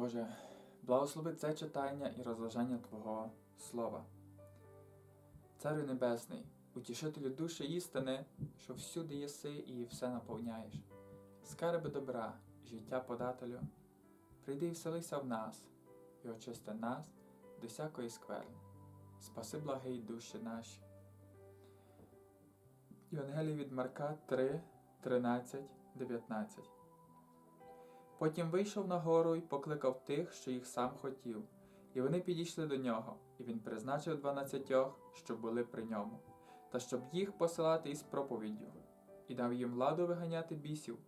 Боже, благослови це читання і розважання Твого Слова. Царю Небесний, утішителю душі істини, що всюди єси і все наповняєш. Скарби добра, життя подателю, прийди і вселися в нас, і очисти нас до всякої скверни. Спаси благий душі наші. Євангелій від Марка 3, 13, 19. Потім вийшов на гору і покликав тих, що їх сам хотів, і вони підійшли до нього, і він призначив дванадцятьох, щоб були при ньому, та щоб їх посилати із проповіддю, і дав їм владу виганяти бісів.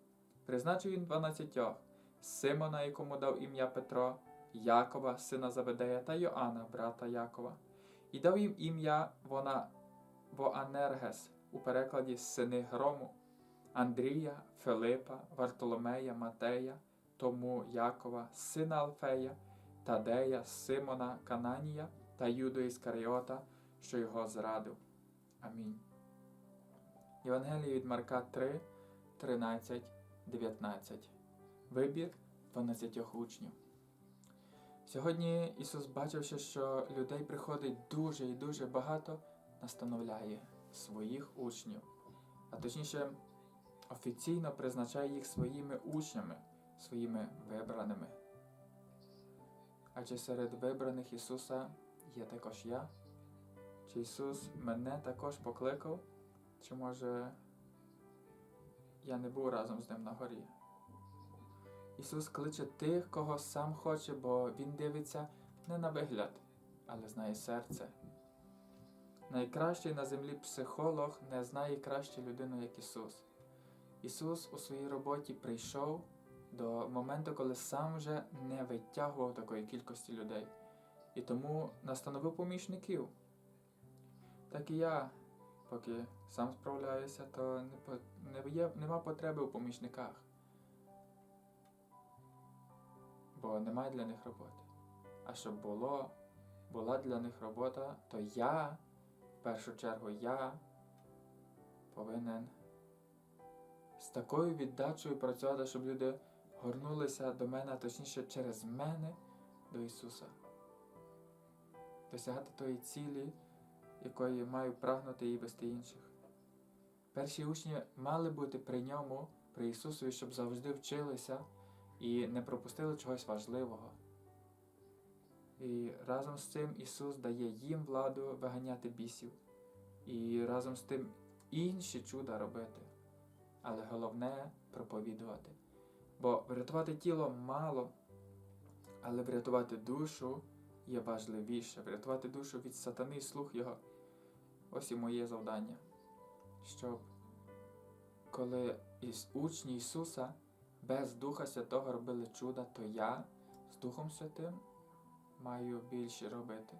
Призначив він дванадцятьох, Симона, якому дав ім'я Петро, Якова, сина Заведея, та Йоанна, брата Якова, і дав їм ім'я вона Воанергес, у перекладі сини грому, Андрія, Филипа, Вартоломея, Матея, Тому Якова, сина Алфея, Тадея, Симона, Кананія та Юду Іскаріота, що його зрадив. Амінь. Євангеліє від Марка 3, 13, 19. Вибір 12 учнів. Сьогодні Ісус, бачивши, що людей приходить дуже і дуже багато, настановляє своїх учнів, а точніше, офіційно призначає їх своїми учнями, своїми вибраними. Адже серед вибраних Ісуса є також я? Чи Ісус мене також покликав? Чи може я не був разом з ним на горі? Ісус кличе тих, кого сам хоче, бо Він дивиться не на вигляд, але знає серце. Найкращий на землі психолог не знає краще людину, як Ісус. Ісус у своїй роботі прийшов до моменту, коли сам вже не витягував такої кількості людей, і тому настановив помічників. Так і я, поки сам справляюся, то не, не є, нема потреби у помічниках, бо немає для них роботи. А щоб було, була для них робота, то я, в першу чергу, я повинен з такою віддачею працювати, щоб люди горнулися до мене, точніше через мене до Ісуса. Досягати тої цілі, якої маю прагнути і вести інших. Перші учні мали бути при ньому, при Ісусові, щоб завжди вчилися і не пропустили чогось важливого. І разом з цим Ісус дає їм владу виганяти бісів, і разом з тим інші чуда робити. Але головне проповідувати. Бо врятувати тіло мало, але врятувати душу є важливіше. Врятувати душу від сатани і слух його. Ось і моє завдання. Щоб коли із учні Ісуса без Духа Святого робили чуда, то я з Духом Святим маю більше робити.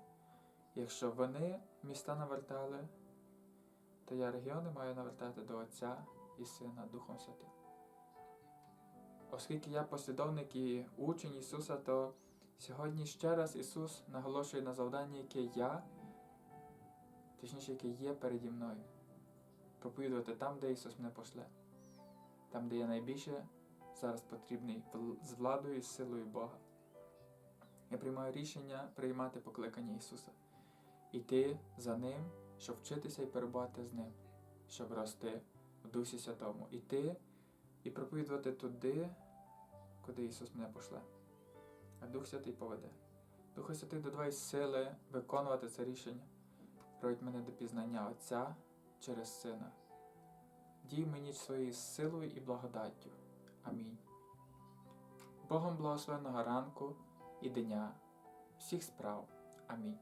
Якщо вони міста навертали, то я регіони маю навертати до Отця і Сина Духом Святим. Оскільки я послідовник і учень Ісуса, то сьогодні ще раз Ісус наголошує на завданні, яке я, точніше, яке є переді мною. Проповідувати там, де Ісус мене пошле, там, де я найбільше зараз потрібний з владою і силою Бога. Я приймаю рішення приймати покликання Ісуса, іти за Ним, щоб вчитися і перебувати з Ним, щоб рости в Дусі Святому, іти і проповідувати туди, куди Ісус мене пошле. А Дух Святий поведе. Дух Святий додавай сили виконувати це рішення, проведь мене до пізнання Отця через Сина. Дій мені своєю силою і благодаттю. Амінь. Богом благословеного ранку і дня, всіх справ. Амінь.